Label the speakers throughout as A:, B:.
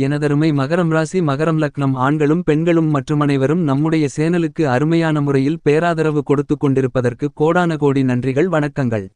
A: எனதருமை மகரம் ராசி மகரம் லக்னம். ஆண்களும் பெண்களும் மற்றும் அனைவரும் நம்முடைய சேனலுக்கு அருமையான முறையில் பேராதரவு கொடுத்துக் கொண்டிருப்பதற்கு கோடான கோடி நன்றிகள் வணக்கங்கள்.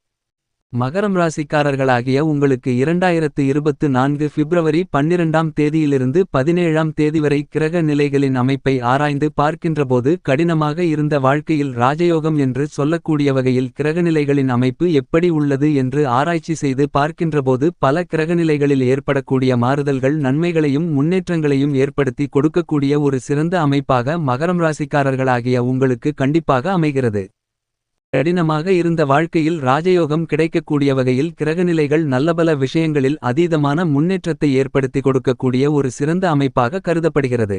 A: மகரம் ராசிக்காரர்களாகிய உங்களுக்கு இரண்டாயிரத்து இருபத்து நான்கு பிப்ரவரி பன்னிரண்டாம் தேதியிலிருந்து பதினேழாம் தேதி வரை கிரக நிலைகளின் அமைப்பை ஆராய்ந்து பார்க்கின்றபோது கடினமாக இருந்த வாழ்க்கையில் ராஜயோகம் என்று சொல்லக்கூடிய வகையில் கிரகநிலைகளின் அமைப்பு எப்படி உள்ளது என்று ஆராய்ச்சி செய்து பார்க்கின்றபோது பல கிரகநிலைகளில் ஏற்படக்கூடிய மாறுதல்கள் நன்மைகளையும் முன்னேற்றங்களையும் ஏற்படுத்தி கொடுக்கக்கூடிய ஒரு சிறந்த அமைப்பாக மகரம் ராசிக்காரர்களாகிய உங்களுக்கு கண்டிப்பாக அமைகிறது. கடினமாக இருந்த வாழ்க்கையில் ராஜயோகம் கிடைக்கக்கூடிய வகையில் கிரகநிலைகள் நல்லபல விஷயங்களில் அதீதமான முன்னேற்றத்தை ஏற்படுத்தி கொடுக்கக்கூடிய ஒரு சிறந்த அமைப்பாக கருதப்படுகிறது.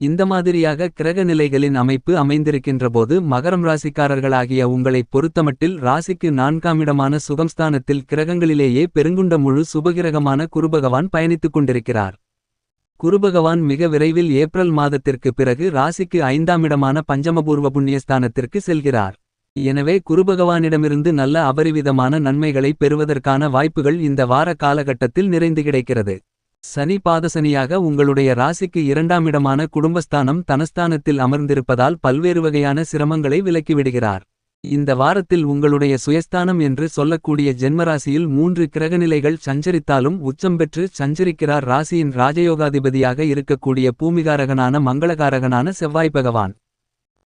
A: இந்த மாதிரியாக கிரக நிலைகளின் அமைப்பு அமைந்திருக்கின்றபோது மகரம் ராசிக்காரர்களாகிய உங்களைப் பொறுத்தமட்டில் ராசிக்கு நான்காமிடமான சுகம்ஸ்தானத்தில் கிரகங்களிலேயே பெருங்குண்ட முழு சுபகிரகமான குருபகவான் பயணித்துக் கொண்டிருக்கிறார். குருபகவான் மிக விரைவில் ஏப்ரல் மாதத்திற்கு பிறகு ராசிக்கு ஐந்தாமிடமான பஞ்சமபூர்வ புண்ணியஸ்தானத்திற்கு செல்கிறார். எனவே குருபகவானிடமிருந்து நல்ல அபரிவிதமான நன்மைகளை பெறுவதற்கான வாய்ப்புகள் இந்த வார காலகட்டத்தில் நிறைந்து கிடைக்கிறது. சனி பாதசனியாக உங்களுடைய ராசிக்கு இரண்டாமிடமான குடும்பஸ்தானம் தனஸ்தானத்தில் அமர்ந்திருப்பதால் பல்வேறு வகையான சிரமங்களை விலக்கிவிடுகிறார். இந்த வாரத்தில் உங்களுடைய சுயஸ்தானம் என்று சொல்லக்கூடிய ஜென்மராசியில் மூன்று கிரகநிலைகள் சஞ்சரித்தாலும் உச்சம் பெற்று சஞ்சரிக்கிறார் ராசியின் ராஜயோகாதிபதியாக இருக்கக்கூடிய பூமிகாரகனான மங்களகாரகனான செவ்வாய் பகவான்.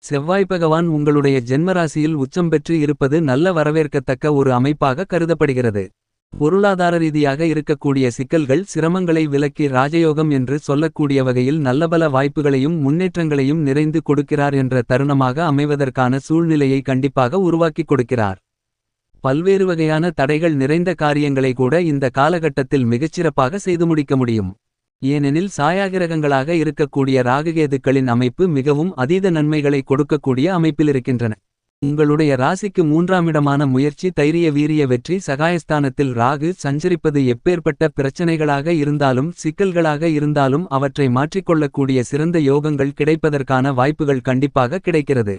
A: செவ்வாய் பகவான் உங்களுடைய ஜென்மராசியில் உச்சம் பெற்று இருப்பது நல்ல வரவேற்கத்தக்க ஒரு அமைப்பாக கருதப்படுகிறது. பொருளாதார ரீதியாக இருக்கக்கூடிய சிக்கல்கள் சிரமங்களை விலக்கி ராஜயோகம் என்று சொல்லக்கூடிய வகையில் நல்லபல வாய்ப்புகளையும் முன்னேற்றங்களையும் நிறைந்து கொடுக்கிறார் என்ற தருணமாக அமைவதற்கான சூழ்நிலையை கண்டிப்பாக உருவாக்கிக் கொடுக்கிறார். பல்வேறு வகையான தடைகள் நிறைந்த காரியங்களை கூட இந்த காலகட்டத்தில் மிகச்சிறப்பாக செய்து முடிக்க முடியும். ஏனெனில் சாயாகிரகங்களாக இருக்கக்கூடிய ராககேதுக்களின் அமைப்பு மிகவும் அதீத நன்மைகளை கொடுக்கக்கூடிய அமைப்பிலிருக்கின்றன உங்களுடைய ராசிக்கு மூன்றாம் இடமான முயற்சி தைரிய வீரிய வெற்றி சகாயஸ்தானத்தில் ராகு சஞ்சரிப்பது எப்பேற்பட்ட பிரச்சனைகளாக இருந்தாலும் சிக்கல்களாக இருந்தாலும் அவற்றை மாற்றிக்கொள்ளக்கூடிய சிறந்த யோகங்கள் கிடைப்பதற்கான வாய்ப்புகள் கண்டிப்பாக கிடைக்கிறது.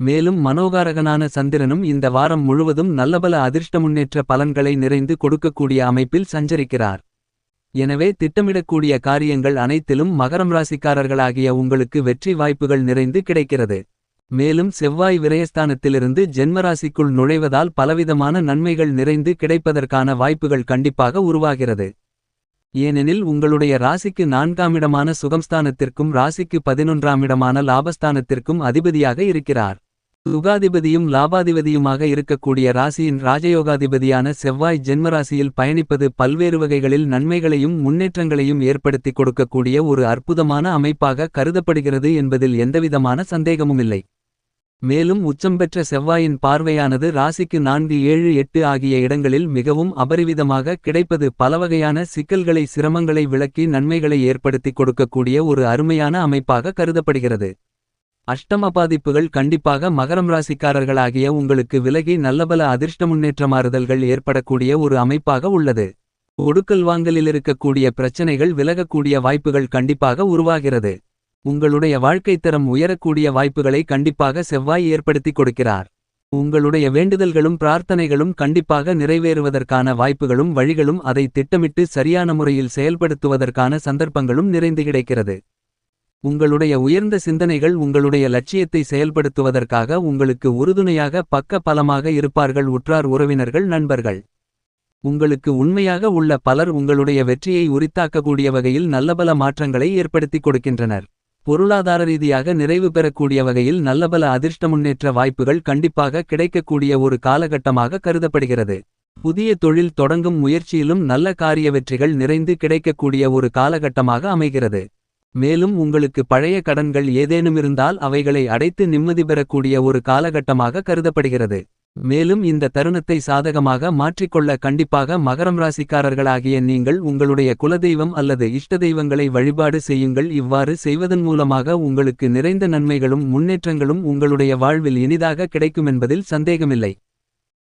A: மேலும் மனோகாரகனான சந்திரனும் இந்த வாரம் முழுவதும் நல்லபல அதிர்ஷ்ட முன்னேற்ற பலன்களை நிறைந்து கொடுக்கக்கூடிய அமைப்பில் சஞ்சரிக்கிறார். எனவே திட்டமிடக்கூடிய காரியங்கள் அனைத்திலும் மகரம் ராசிக்காரர்களாகிய உங்களுக்கு வெற்றி வாய்ப்புகள் நிறைந்து கிடைக்கிறது. மேலும் செவ்வாய் விரயஸ்தானத்திலிருந்து ஜென்மராசிக்குள் நுழைவதால் பலவிதமான நன்மைகள் நிறைந்து கிடைப்பதற்கான வாய்ப்புகள் கண்டிப்பாக உருவாகிறது. ஏனெனில் உங்களுடைய ராசிக்கு நான்காமிடமான சுகம்ஸ்தானத்திற்கும் ராசிக்கு பதினொன்றாமிடமான லாபஸ்தானத்திற்கும் அதிபதியாக இருக்கிறார். சுகாதிபதியும் லாபாதிபதியுமாக இருக்கக்கூடிய ராசியின் ராஜயோகாதிபதியான செவ்வாய் ஜென்மராசியில் பயணிப்பது பல்வேறு வகைகளில் நன்மைகளையும் முன்னேற்றங்களையும் ஏற்படுத்தி கொடுக்கக்கூடிய ஒரு அற்புதமான அமைப்பாக கருதப்படுகிறது என்பதில் எந்தவிதமான சந்தேகமுமில்லை. மேலும் உச்சம் பெற்ற செவ்வாயின் பார்வையானது ராசிக்கு நான்கு ஏழு எட்டு ஆகிய இடங்களில் மிகவும் அபரிவிதமாக கிடைப்பது பலவகையான சிக்கல்களை சிரமங்களை விளக்கி நன்மைகளை ஏற்படுத்தி கொடுக்கக்கூடிய ஒரு அருமையான அமைப்பாக கருதப்படுகிறது. அஷ்டம பாதிப்புகள் கண்டிப்பாக மகரம் ராசிக்காரர்களாகிய உங்களுக்கு விலகி நல்லபல அதிர்ஷ்ட முன்னேற்ற மாறுதல்கள் ஏற்படக்கூடிய ஒரு அமைப்பாக உள்ளது. ஒடுக்கல் வாங்கலில் இருக்கக்கூடிய பிரச்சனைகள் விலகக்கூடிய வாய்ப்புகள் கண்டிப்பாக உருவாகிறது. உங்களுடைய வாழ்க்கைத் தரம் உயரக்கூடிய வாய்ப்புகளை கண்டிப்பாக செவ்வாய் ஏற்படுத்தி கொடுக்கிறார். உங்களுடைய வேண்டுதல்களும் பிரார்த்தனைகளும் கண்டிப்பாக நிறைவேறுவதற்கான வாய்ப்புகளும் வழிகளும் அதை திட்டமிட்டு சரியான முறையில் செயல்படுத்துவதற்கான சந்தர்ப்பங்களும் நிறைந்து கிடைக்கிறது. உங்களுடைய உயர்ந்த சிந்தனைகள் உங்களுடைய லட்சியத்தை செயல்படுத்துவதற்காக உங்களுக்கு உறுதுணையாக பக்க பலமாக இருப்பார்கள் உற்றார் உறவினர்கள் நண்பர்கள். உங்களுக்கு உண்மையாக உள்ள பலர் உங்களுடைய வெற்றியை உரித்தாக்கக்கூடிய வகையில் நல்லபல மாற்றங்களை ஏற்படுத்திக் கொடுக்கின்றனர். பொருளாதார ரீதியாக நிறைவு பெறக்கூடிய வகையில் நல்லபல அதிர்ஷ்ட முன்னேற்ற வாய்ப்புகள் கண்டிப்பாக கிடைக்கக்கூடிய ஒரு காலகட்டமாக கருதப்படுகிறது புதிய தொழில் தொடங்கும் முயற்சியிலும் நல்ல காரிய வெற்றிகள் நிறைந்து கிடைக்கக்கூடிய ஒரு காலகட்டமாக அமைகிறது மேலும் உங்களுக்கு பழைய கடன்கள் ஏதேனுமிருந்தால் அவைகளை அடைத்து நிம்மதி பெறக்கூடிய ஒரு காலகட்டமாக கருதப்படுகிறது. மேலும் இந்த தருணத்தை சாதகமாக மாற்றிக்கொள்ள கண்டிப்பாக மகரம் ராசிக்காரர்களாகிய நீங்கள் உங்களுடைய குலதெய்வம் அல்லது இஷ்ட தெய்வங்களை வழிபாடு செய்யுங்கள் இவ்வாறு செய்வதன் மூலமாக உங்களுக்கு நிறைந்த நன்மைகளும் முன்னேற்றங்களும் உங்களுடைய வாழ்வில் இனிதாக கிடைக்குமென்பதில் சந்தேகமில்லை.